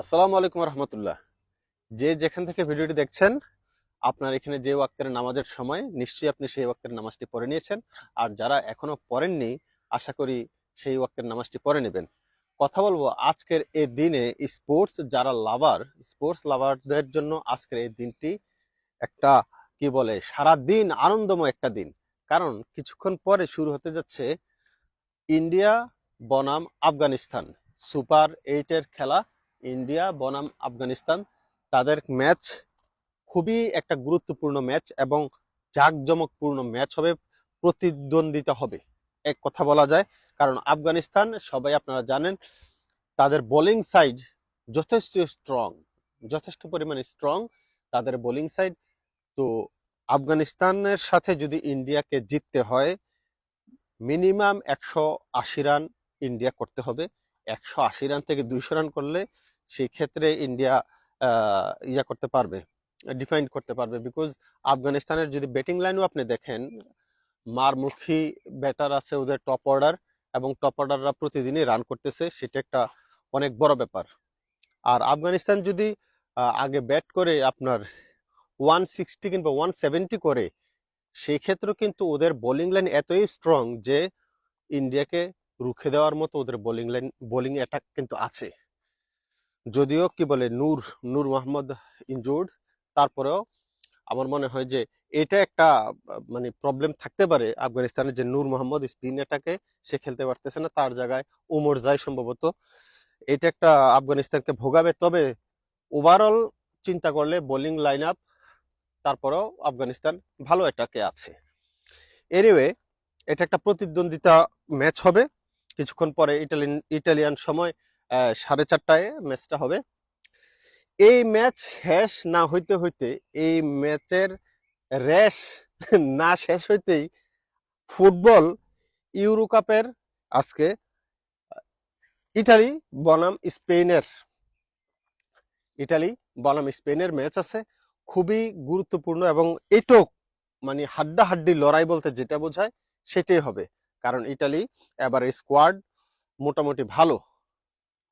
আসসালামু আলাইকুম রহমতুল্লাহ। যে যেখান থেকে ভিডিওটি দেখছেন, আপনার এখানে যে ওয়াক্তের নামাজের সময়, নিশ্চয়ই আপনি সেই ওয়াক্তের নামাজটি পড়ে নিয়েছেন। আর যারা এখনও পড়েননি, আশা করি সেই ওয়াক্তের নামাজটি পড়ে নেবেন। কথা বলব আজকের এই দিনে স্পোর্টস যারা লাভার, স্পোর্টস লাভারদের জন্য আজকের এই দিনটি একটা, কি বলে সারা দিন আনন্দময় একটা দিন। কারণ কিছুক্ষণ পরে শুরু হতে যাচ্ছে ইন্ডিয়া বনাম আফগানিস্তান সুপার এইটের খেলা। ইন্ডিয়া, বনাম আফগানিস্তান, তাদের ম্যাচ খুবই একটা গুরুত্বপূর্ণ ম্যাচ এবং জাঁকজমকপূর্ণ ম্যাচ হবে, প্রতিদ্বন্দ্বিতা হবে। এক কথা বলা যায়, কারণ আফগানিস্তান, সবাই আপনারা জানেন, তাদের বোলিং সাইড যথেষ্ট স্ট্রং, যথেষ্ট পরিমাণে স্ট্রং তাদের বোলিং সাইড তো আফগানিস্তানের সাথে যদি ইন্ডিয়াকে জিততে হয়, মিনিমাম একশো আশি রান ইন্ডিয়া করতে হবে। একশো আশি রান থেকে দুইশো রান করলে সেই ক্ষেত্রে ইন্ডিয়া ইয়া করতে পারবে ডিফাইন করতে পারবে। বিকজ আফগানিস্তানের যদি ব্যাটিং লাইনও আপনি দেখেন, মারমুখী ব্যাটার আছে ওদের টপ অর্ডার এবং টপ অর্ডাররা প্রতিদিনই রান করতেছে, সেটা একটা অনেক বড় ব্যাপার। আর আফগানিস্তান যদি আগে ব্যাট করে আপনার ওয়ান সিক্সটি কিংবা ওয়ান সেভেন্টি করে, সেই ক্ষেত্রে কিন্তু ওদের বোলিং লাইন এতই স্ট্রং যে ইন্ডিয়াকে রুখে দেওয়ার মতো ওদের বোলিং লাইন বোলিং অ্যাটাক কিন্তু আছে। যদিও কি বলে নূর নূর মোহাম্মদ ইনজুর্ড তারপরেও আমার মনে হয় যে এটা একটা মানে প্রবলেম থাকতে পারে আফগানিস্তানের যে নূর মোহাম্মদ স্পিন অ্যাটাকে সে খেলতে পারতেছে না, তার জায়গায় উমর যায় সম্ভবত। এটা একটা আফগানিস্তানকে ভোগাবে, তবে ওভারঅল চিন্তা করলে বোলিং লাইন আপ তারপরেও আফগানিস্তান ভালো এটাকে আছে। এনিওয়ে এটা একটা প্রতিদ্বন্দ্বিতা ম্যাচ হবে। কিছুক্ষণ পরে ইটালিয়ান ইটালিয়ান সময় সাড়ে চারটায় ম্যাচটা হবে। এই ম্যাচ শেষ না হইতে হইতে, এই ম্যাচের রেশ না শেষ হইতেই ফুটবল ইউরো কাপের আজকে ইটালি বনাম স্পেনের, ইটালি বনাম স্পেনের ম্যাচ আছে। খুবই গুরুত্বপূর্ণ এবং এটুক মানে হাড্ডাহাড্ডি লড়াই বলতে যেটা বোঝায় সেটাই হবে। কারণ ইটালি এবার স্কোয়াড মোটামুটি ভালো।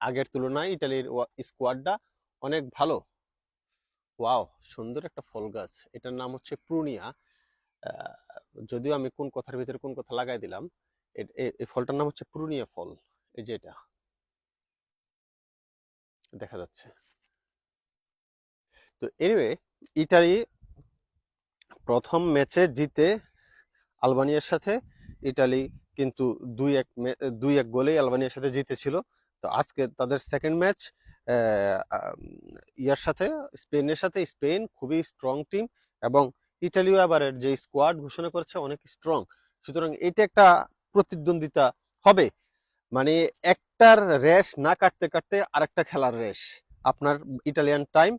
আগের তুলনায় ইটালির স্কোয়াডটা অনেক ভালো। ওয়াও, সুন্দর একটা ফল গাছ। এটার নাম হচ্ছে প্রুনিয়া। যদিও আমি কোন কথার ভিতরে কোন কথা লাগাই দিলাম এই ফলটার নাম হচ্ছে প্রুনিয়া ফল, এই যে এটা। দেখা যাচ্ছে। তো এনিওয়ে ইটালি প্রথম ম্যাচে জিতে আলবানিয়ার সাথে, ইটালি কিন্তু দুই এক দুই এক গোলেই আলবানিয়ার সাথে জিতেছিল। তো আজকে তাদের সেকেন্ড ম্যাচ ইয়ার সাথে, স্পেনের সাথে, স্পেন খুবই স্ট্রং টিম এবং ইটালিও এবারের যে স্কোয়াড ঘোষণা করেছে অনেক স্ট্রং সুতরাং এটা একটা প্রতিদ্বন্দ্বিতা হবে। মানে একটার রেস না কাটতে কাটতে আরেকটা খেলার রেস আপনার ইটালিয়ান টাইম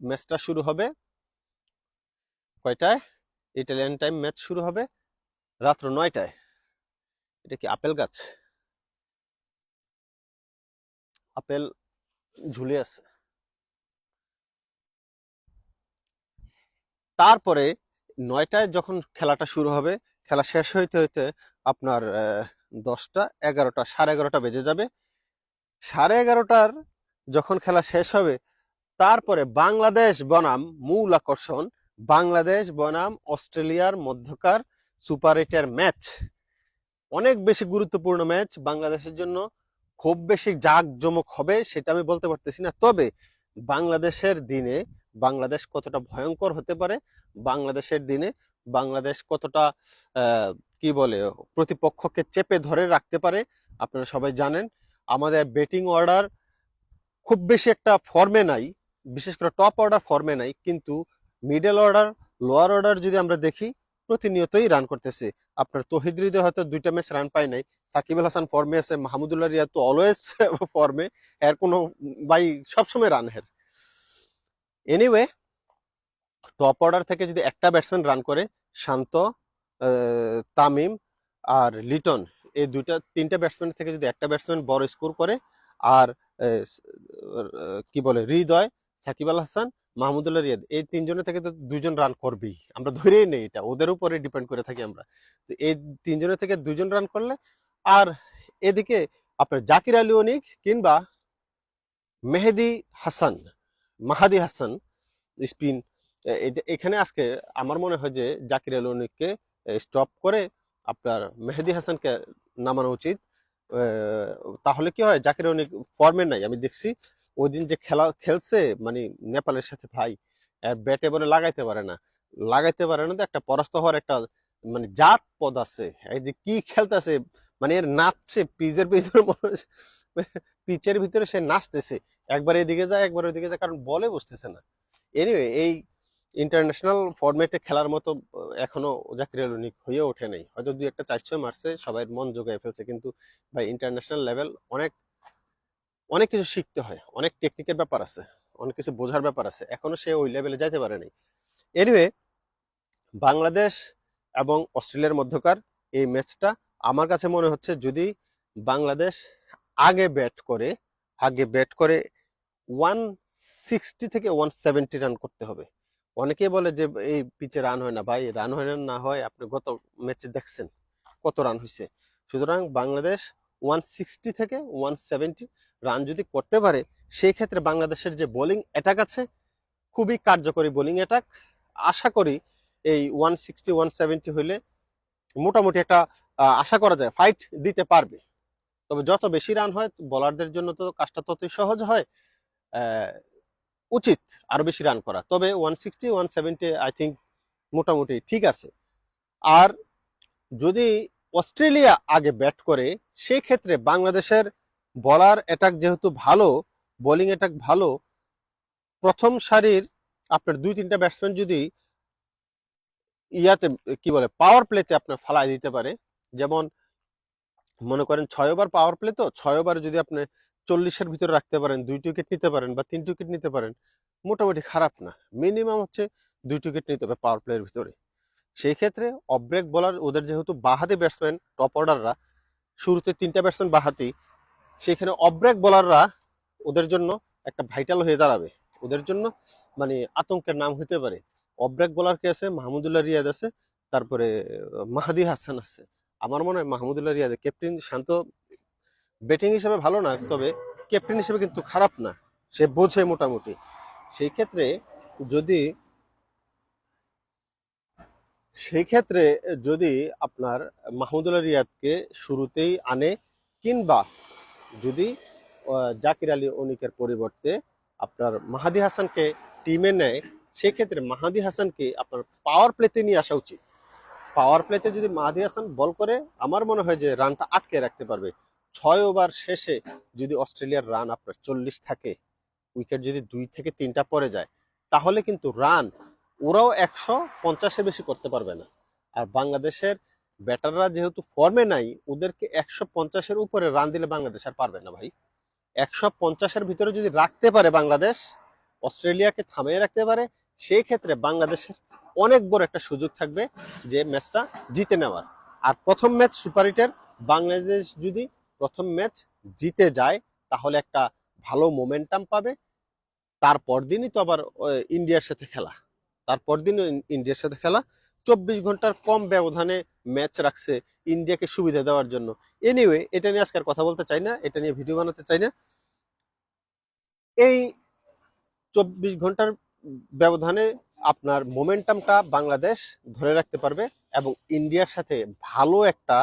ম্যাচটা শুরু হবে কয়টায়? ইটালিয়ান টাইম ম্যাচ শুরু হবে রাত্র নয়টায়। এটা কি আপেল গাছ? আপেল ঝুলে আছে। তারপরে নয়টায় যখন খেলাটা শুরু হবে, খেলা শেষ হইতে হইতে আপনার দশটা, এগারোটা, সাড়ে এগারোটা বেজে যাবে। সাড়ে এগারোটার যখন খেলা শেষ হবে, তারপরে বাংলাদেশ বনাম মূল আকর্ষণ, বাংলাদেশ বনাম অস্ট্রেলিয়ার মধ্যকার সুপার এইটের ম্যাচ। অনেক বেশি গুরুত্বপূর্ণ ম্যাচ বাংলাদেশের জন্য। খুব বেশি জাঁকজমক হবে সেটা আমি বলতে পারতেছি না। তবে বাংলাদেশের দিনে বাংলাদেশ কতটা ভয়ঙ্কর হতে পারে, বাংলাদেশের দিনে বাংলাদেশ কতটা কি বলে, প্রতিপক্ষকে চেপে ধরে রাখতে পারে, আপনারা সবাই জানেন। আমাদের ব্যাটিং অর্ডার খুব বেশি একটা ফর্মে নাই, বিশেষ করে টপ অর্ডার ফর্মে নাই, কিন্তু মিডল অর্ডার লোয়ার অর্ডার যদি আমরা দেখি প্রতিনিয়তই রান করতেছে। আপনার তহিদ হৃদয় হয়তো দুইটা ম্যাচ রান পায় নাই। সাকিব আল হাসান ফর্মে আছে, মাহমুদুল্লাহ রিয়া তো অলওয়েজ ফর্মে এর কোনো বাই সবসময় রান হের এনিওয়ে টপ অর্ডার থেকে যদি একটা ব্যাটসম্যান রান করে, শান্ত তামিম আর লিটন, এই দুইটা, তিনটা ব্যাটসম্যান থেকে যদি একটা ব্যাটসম্যান বড় স্কোর করে, আর কি বলে, হৃদয়, সাকিব আল হাসান মাহমুদুল্লাহ রিয়াদ, এই তিনজনের থেকে তো দুইজন রান করবেই। আমরা ধরেই নেই এটা, ওদের উপরে ডিপেন্ড করে থাকি আমরা। তো এই তিনজনের থেকে দুজন রান করলে, আর এদিকে আপনার জাকির আলী অনিক কিংবা মেহেদি হাসান, মাহাদি হাসান স্পিন এখানে আজকে আমার মনে হয় যে জাকির আল অনিককে স্টপ করে আপনার মেহেদি হাসানকে নামানো উচিত। তাহলে কি হয়, জাকির অনিক ফর্মে নাই, আমি দেখছি। ওই দিন যে খেলা, খেলছে মানে নেপালের সাথে ভাই ব্যাটে বলে লাগাইতে পারে না। লাগাইতে পারে না তো একটা পরাস্ত হওয়ার একটা মানে জাত পদ আছে। এই যে কি খেলতেছে মানে এর নাচছে, পিচের ভিতরে পিচের ভিতরে সে নাচতেছে। একবার এদিকে যায়, একবার ওইদিকে যায়, কারণ বলে বসতেছে না। এনিওয়ে এই ইন্টারন্যাশনাল ফরম্যাটে খেলার মতো, এখনও জাকির আল অনিক হয়ে ওঠে নাই। হয়তো দুই একটা চার ছয় মারছে, সবাই মন জোগায় ফেলছে, কিন্তু ভাই ইন্টারন্যাশনাল লেভেল অনেক অনেক কিছু শিখতে হয়, অনেক টেকনিকের ব্যাপার আছে, অনেক কিছু বোঝার ব্যাপার আছে, এখনও সে ওই লেভেলে যাইতে পারে নাই। এনিওয়ে বাংলাদেশ এবং অস্ট্রেলিয়ার মধ্যকার এই ম্যাচটা আমার কাছে মনে হচ্ছে যদি বাংলাদেশ আগে ব্যাট করে, আগে ব্যাট করে ওয়ান সিক্সটি থেকে ওয়ান সেভেন্টি রান করতে হবে। অনেকেই বলে যে এই পিচে রান হয় না, ভাই রান হয় না না হয় আপনি গত ম্যাচে দেখছেন কত রান হয়েছে সুতরাং বাংলাদেশ ওয়ান সিক্সটি থেকে ওয়ান সেভেন্টি রান যদি করতে পারে, সেই ক্ষেত্রে বাংলাদেশের যে বোলিং অ্যাটাক আছে, খুবই কার্যকরী বোলিং অ্যাটাক আশা করি এই ওয়ান সিক্সটি ওয়ান সেভেন্টি হইলে মোটামুটি একটা আশা করা যায় ফাইট দিতে পারবে। তবে যত বেশি রান হয় বোলারদের জন্য তো কাজটা ততই সহজ হয় উচিত আরও বেশি রান করা। তবে one sixty one seventy I think মোটামুটি ঠিক আছে। আর যদি অস্ট্রেলিয়া আগে ব্যাট করে, সেই ক্ষেত্রে বাংলাদেশের বলার অ্যাটাক যেহেতু ভালো বোলিং অ্যাটাক ভালো, প্রথম সারির আপনার দুই তিনটা ব্যাটসম্যান যদি ইয়াতে, কি বলে পাওয়ার প্লেতে আপনার ফালাই দিতে পারে, যেমন মনে করেন ছয় ওভার পাওয়ার প্লে তো, ছয় ওভার যদি আপনি চল্লিশের ভিতরে রাখতে পারেন, দুই উইকেট নিতে পারেন বা তিন উইকেট নিতে পারেন, মোটামুটি খারাপ না। মিনিমাম হচ্ছে দুই উইকেট নিতে হবে পাওয়ার প্লের ভিতরে। সেই ক্ষেত্রে অব্রেক বলার ওদের যেহেতু বাহাতি ব্যাটসম্যান টপ অর্ডাররা শুরুতে তিনটা ব্যাটসম্যান বাহাতি সেখানে অব্রেক বলাররা ওদের জন্য একটা ভাইটাল হয়ে দাঁড়াবে। ওদের জন্য মানে আতঙ্কের নাম হতে পারে। অব্রেক বোলার কে আছে? মাহমুদুল্লাহ রিয়াদ আছে। তারপরে মাহাদি হাসান আছে। আমার মনে হয় মাহমুদুল্লাহ রিয়াদ ক্যাপ্টেন শান্ত ব্যাটিং হিসেবে ভালো না, তবে ক্যাপ্টেন হিসেবে কিন্তু খারাপ না। সে বোঝে মোটামুটি। সেই ক্ষেত্রে যদি, সেই ক্ষেত্রে যদি আপনার মাহমুদুল্লাহ রিয়াদকে শুরুতেই আনে কিংবা যদি জাকির আলী অনিকের পরিবর্তে আপনার মাহাদি হাসানকে টিমে নেয়, সেক্ষেত্রে মাহাদি হাসানকে আপনার পাওয়ার প্লেতে নিয়ে আসা উচিত। পাওয়ার প্লেতে যদি মাহাদি হাসান বল করে, আমার মনে হয় যে রানটা আটকে রাখতে পারবে। ছয় ওভার শেষে যদি অস্ট্রেলিয়ার রান আপনার চল্লিশ থাকে উইকেট যদি দুই থেকে তিনটা পরে যায়, তাহলে কিন্তু রান ওরাও একশো পঞ্চাশের বেশি করতে পারবে না। আর বাংলাদেশের ব্যাটাররা যেহেতু ফর্মে নাই, ওদেরকে একশো পঞ্চাশের উপরে রান দিলে বাংলাদেশ আর পারবে না ভাই। একশো পঞ্চাশের ভিতরে যদি রাখতে পারে বাংলাদেশ, অস্ট্রেলিয়াকে থামিয়ে রাখতে পারে, সেই ক্ষেত্রে বাংলাদেশের অনেক বড় একটা সুযোগ থাকবে যে ম্যাচটা জিতে নেওয়ার। আর প্রথম ম্যাচ সুপার হিটের বাংলাদেশ যদি প্রথম ম্যাচ জিতে যায়, তাহলে একটা ভালো মোমেন্টাম পাবে। তারপর দিনই তো আবার ইন্ডিয়ার সাথে খেলা। তারপর দিন ইন্ডিয়ার সাথে খেলা। চব্বিশ ঘণ্টার কম ব্যবধানে ম্যাচ রাখছে ইন্ডিয়াকে সুবিধা দেওয়ার জন্য। এনিওয়ে এটা নিয়ে আজকে কথা বলতে চাই না, এটা নিয়ে ভিডিও বানাতে চাই না। এই চব্বিশ ঘণ্টার ব্যবধানে আপনার মোমেন্টামটা বাংলাদেশ ধরে রাখতে পারবে এবং ইন্ডিয়ার সাথে ভালো একটা,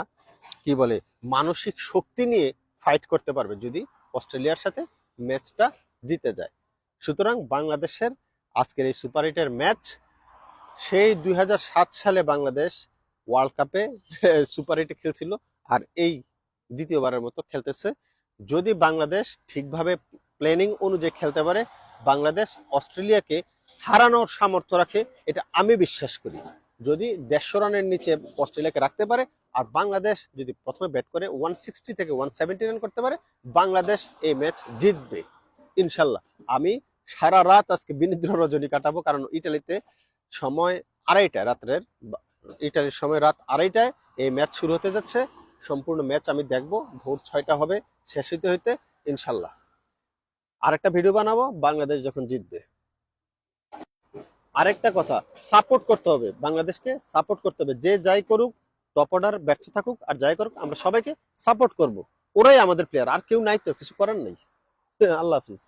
কি বলে, মানসিক শক্তি নিয়ে ফাইট করতে পারবে যদি অস্ট্রেলিয়ার সাথে ম্যাচটা জিতে যায়। সুতরাং বাংলাদেশের আজকের এই সুপার হিটের ম্যাচ সেই দুই হাজার সাত সালে বাংলাদেশ ওয়ার্ল্ড কাপে সুপার হিটে খেলছিল আর এই দ্বিতীয়বারের মতো খেলতেছে। যদি বাংলাদেশ ঠিকভাবে প্ল্যানিং অনুযায়ী খেলতে পারে, বাংলাদেশ অস্ট্রেলিয়াকে হারানোর সামর্থ্য রাখে, এটা আমি বিশ্বাস করি। যদি দেড়শো রানের নিচে অস্ট্রেলিয়াকে রাখতে পারে আর বাংলাদেশ যদি প্রথমে ব্যাট করে ওয়ান সিক্সটি থেকে ওয়ান সেভেন্টি রান করতে পারে, বাংলাদেশ এই ম্যাচ জিতবে। ইনশাল্লাহ। আমি সারা রাত আজকে বিনিদ্র রজনী কাটাবো, কারণ ইটালিতে সময় আড়াইটায়, রাত্রের ইটালির সময় রাত আড়াইটায় এই ম্যাচ শুরু হতে যাচ্ছে। সম্পূর্ণ ম্যাচ আমি দেখব, ভোর ছয়টা হবে, শেষ হইতে হইতে ইনশাল্লাহ আরেকটা ভিডিও বানাবো, বাংলাদেশ যখন জিতবে। আরেকটা কথা, সাপোর্ট করতে হবে, বাংলাদেশকে সাপোর্ট করতে হবে। যে যাই করুক, টপ অর্ডার, ব্যর্থ থাকুক, আর যাই করুক, আমরা সবাইকে সাপোর্ট করব। ওরাই আমাদের প্লেয়ার আর কেউ নাই তো, কিছু করার নেই। আল্লাহ হাফিজ।